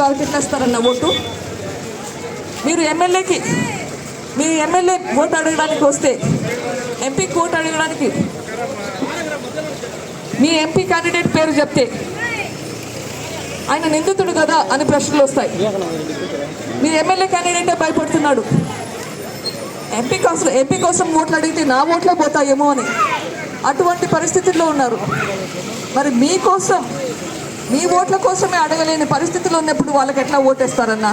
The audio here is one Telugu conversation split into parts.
వాళ్ళకి ఎట్లేస్తారన్న ఓటు? మీరు ఎమ్మెల్యేకి మీ ఎమ్మెల్యే ఓటు అడగడానికి వస్తే ఎంపీకి ఓటు అడగడానికి మీ ఎంపీ క్యాండిడేట్ పేరు చెప్తే ఆయన నిందితుడు కదా అని ప్రశ్నలు వస్తాయి. మీ ఎమ్మెల్యే క్యాండిడేటే భయపడుతున్నాడు? ఎంపీ కోసం ఎంపీ కోసం ఓట్లు అడిగితే నా ఓట్లే పోతాయేమో అని అటువంటి పరిస్థితుల్లో ఉన్నారు. మరి మీకోసం మీ ఓట్ల కోసమే అడగలేని పరిస్థితులు ఉన్నప్పుడు వాళ్ళకి ఎట్లా ఓటేస్తారన్నా?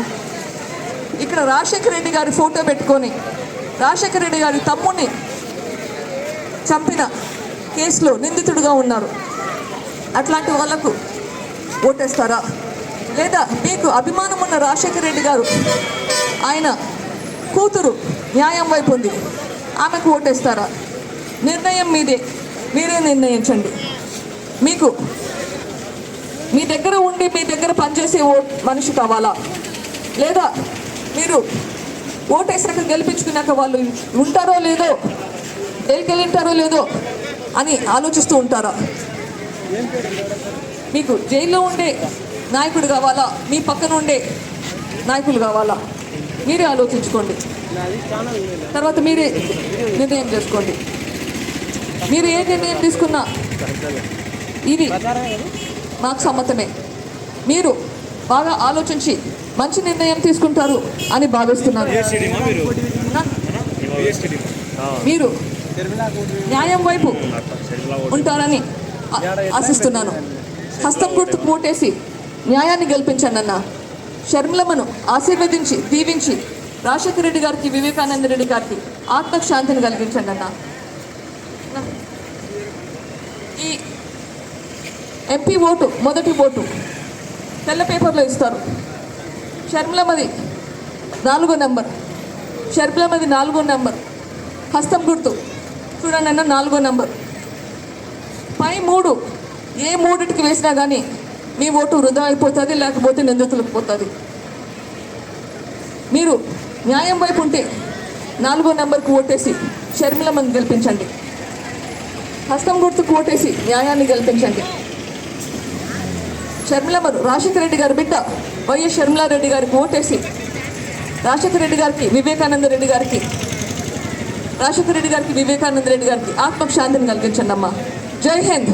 ఇక్కడ రాజశేఖర రెడ్డి గారి ఫోటో పెట్టుకొని రాజశేఖర రెడ్డి గారి తమ్ముడిని చంపిన కేసులో నిందితుడుగా ఉన్నారు. అట్లాంటి వాళ్ళకు ఓటేస్తారా? లేదా మీకు అభిమానం ఉన్న రాజశేఖర రెడ్డి గారు ఆయన కూతురు న్యాయం వైపు ఉంది ఆమెకు ఓటేస్తారా? నిర్ణయం మీదే. మీరే నిర్ణయించండి. మీకు మీ దగ్గర ఉండి మీ దగ్గర పనిచేసే ఓ మనిషి కావాలా? లేదా మీరు ఓటేసాక గెలిపించుకున్నాక వాళ్ళు ఉంటారో లేదో వెళ్ళికెళ్ళింటారో లేదో అని ఆలోచిస్తూ ఉంటారా? మీకు జైల్లో ఉండే నాయకుడు కావాలా? మీ పక్కన ఉండే నాయకులు కావాలా? మీరే ఆలోచించుకోండి. తర్వాత మీరే నిర్ణయం చేసుకోండి. మీరు ఏ నిర్ణయం తీసుకున్నా ఇది మాకు సమ్మతమే. మీరు బాగా ఆలోచించి మంచి నిర్ణయం తీసుకుంటారు అని భావిస్తున్నాను. నా- మీరు న్యాయం వైపు ఉంటారని ఆశిస్తున్నాను. హస్తం గుర్తు ఓటేసి న్యాయాన్ని గెలిపించండి అన్న. షర్మిలమ్మను ఆశీర్వదించి దీవించి రాజశేఖర రెడ్డి గారికి వివేకానంద రెడ్డి గారికి ఆత్మకు శాంతిని కలిగించండి అన్న. ఈ ఎంపీ ఓటు మొదటి ఓటు. తెల్ల పేపర్లో ఇస్తారు. షర్మిలమ్మది నాలుగో నెంబర్. షర్మిలమ్మది నాలుగో నెంబర్. హస్తం గుర్తు. చూడండి అన్న నాలుగో నెంబర్. పై మూడు ఏ మూడిటికి వేసినా కానీ మీ ఓటు వృధా అయిపోతుంది లేకపోతే నిందితులకు పోతుంది. మీరు న్యాయం వైపు ఉంటే నాలుగో నెంబర్కి ఓటేసి షర్మిలమ్మని గెలిపించండి. హస్తం గుర్తుకు ఓటేసి న్యాయాన్ని గెలిపించండి. షర్మిలమ్మను రాజశేఖర రెడ్డి గారి బిడ్డ వైఎస్ షర్మిలారెడ్డి గారికి ఓటేసి రాజశేఖర రెడ్డి గారికి వివేకానంద రెడ్డి గారికి రాజశేఖర రెడ్డి గారికి వివేకానంద రెడ్డి గారికి ఆత్మకు శాంతిని కలిగించండి అమ్మా జై హింద్.